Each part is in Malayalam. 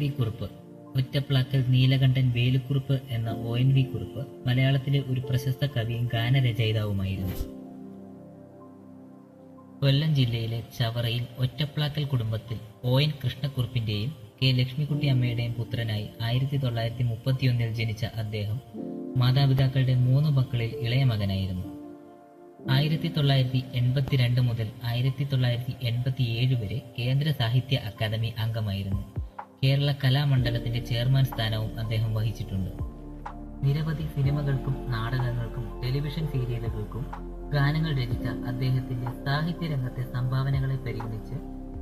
വി കുറുപ്പ് ഒറ്റപ്ലാക്കൽ നീലകണ്ഠൻ വേലുക്കുറുപ്പ് എന്ന ഒ എൻ വി കുറുപ്പ് മലയാളത്തിലെ ഒരു പ്രശസ്ത കവിയും ഗാനരചയിതാവുമായിരുന്നു. കൊല്ലം ജില്ലയിലെ ചവറയിൽ ഒറ്റപ്ലാക്കൽ കുടുംബത്തിൽ ഒ എൻ കൃഷ്ണക്കുറുപ്പിന്റെയും കെ ലക്ഷ്മിക്കുട്ടി അമ്മയുടെയും പുത്രനായി ആയിരത്തി തൊള്ളായിരത്തി മുപ്പത്തിയൊന്നിൽ ജനിച്ച അദ്ദേഹം മാതാപിതാക്കളുടെ മൂന്ന് മക്കളിൽ ഇളയ മകനായിരുന്നു. ആയിരത്തി തൊള്ളായിരത്തി എൺപത്തിരണ്ട് മുതൽ ആയിരത്തി തൊള്ളായിരത്തി എൺപത്തിയേഴ് വരെ കേന്ദ്ര സാഹിത്യ അക്കാദമി അംഗമായിരുന്നു. കേരള കലാമണ്ഡലത്തിന്റെ ചെയർമാൻ സ്ഥാനവും അദ്ദേഹം വഹിച്ചിട്ടുണ്ട്. നിരവധി സിനിമകൾക്കും നാടകങ്ങൾക്കും ടെലിവിഷൻ സീരിയലുകൾക്കും ഗാനങ്ങൾ രചിച്ച അദ്ദേഹത്തിന്റെ സാഹിത്യ രംഗത്തെ സംഭാവനകളെ പരിഗണിച്ച്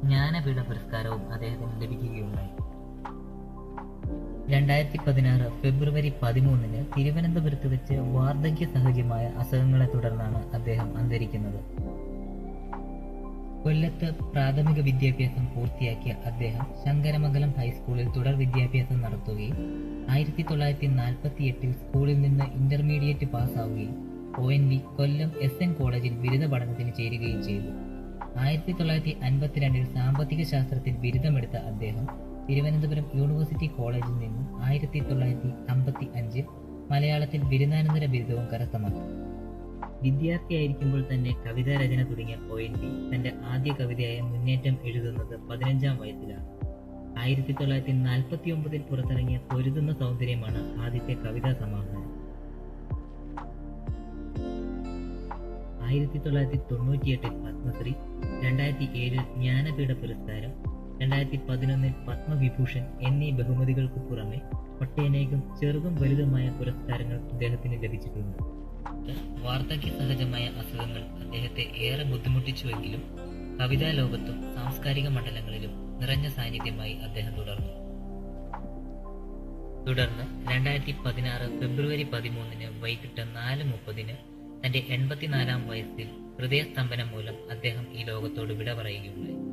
ജ്ഞാനപീഠ പുരസ്കാരവും അദ്ദേഹത്തിന് ലഭിക്കുകയുണ്ടായി. രണ്ടായിരത്തി പതിനാറ് ഫെബ്രുവരി പതിമൂന്നിന് തിരുവനന്തപുരത്ത് വെച്ച് വാർദ്ധക്യ സഹജമായ അസുഖങ്ങളെ തുടർന്നാണ് അദ്ദേഹം അന്തരിക്കുന്നത്. കൊല്ലത്ത് പ്രാഥമിക വിദ്യാഭ്യാസം പൂർത്തിയാക്കിയ അദ്ദേഹം ശങ്കരമംഗലം ഹൈസ്കൂളിൽ തുടർ വിദ്യാഭ്യാസം നടത്തുകയും ആയിരത്തി തൊള്ളായിരത്തി നാൽപ്പത്തി എട്ടിൽ സ്കൂളിൽ നിന്ന് intermediate പാസ്സാവുകയും O N V Kollam S N കോളേജിൽ ബിരുദ പഠനത്തിന് ചേരുകയും ചെയ്തു. ആയിരത്തി തൊള്ളായിരത്തി അൻപത്തിരണ്ടിൽ സാമ്പത്തിക ശാസ്ത്രത്തിൽ ബിരുദമെടുത്ത അദ്ദേഹം തിരുവനന്തപുരം യൂണിവേഴ്സിറ്റി കോളേജിൽ നിന്നും ആയിരത്തി തൊള്ളായിരത്തി അമ്പത്തി അഞ്ചിൽ മലയാളത്തിൽ ബിരുദാനന്തര ബിരുദവും കരസ്ഥമാക്കി. വിദ്യാർത്ഥിയായിരിക്കുമ്പോൾ തന്നെ കവിതാ രചന തുടങ്ങിയ ഒ എൻ വി തന്റെ ആദ്യ കവിതയായ മുന്നേറ്റം എഴുതുന്നത് പതിനഞ്ചാം വയസ്സിലാണ്. ആയിരത്തി തൊള്ളായിരത്തി നാൽപ്പത്തി ഒമ്പതിൽ പുറത്തിറങ്ങിയ പൊരുതുന്ന സൗന്ദര്യമാണ് ആദ്യത്തെ കവിതാ സമാഹാരം. ആയിരത്തി തൊള്ളായിരത്തി തൊണ്ണൂറ്റിയെട്ടിൽ പത്മശ്രീ രണ്ടായിരത്തി ഏഴിൽ ജ്ഞാനപീഠ പുരസ്കാരം രണ്ടായിരത്തി പതിനൊന്നിൽ പത്മവിഭൂഷൺ എന്നീ ബഹുമതികൾക്ക് പുറമെ ഒട്ടനേകം ചെറുതും വലുതുമായ പുരസ്കാരങ്ങൾ അദ്ദേഹത്തിന് ലഭിച്ചിട്ടുണ്ട്. വാർദ്ധക്യ സഹജമായ അസുഖങ്ങൾ അദ്ദേഹത്തെ ഏറെ ബുദ്ധിമുട്ടിച്ചുവെങ്കിലും കവിതാ ലോകത്തും സാംസ്കാരിക മണ്ഡലങ്ങളിലും നിറഞ്ഞ സാന്നിധ്യമായി അദ്ദേഹം തുടർന്നു. തുടർന്ന് രണ്ടായിരത്തി പതിനാറ് ഫെബ്രുവരി പതിമൂന്നിന് വൈകിട്ട് നാല് മുപ്പതിന് തന്റെ എൺപത്തിനാലാം വയസ്സിൽ ഹൃദയസ്തംഭനം മൂലം അദ്ദേഹം ഈ ലോകത്തോട് വിട പറയുകയുണ്ടായി.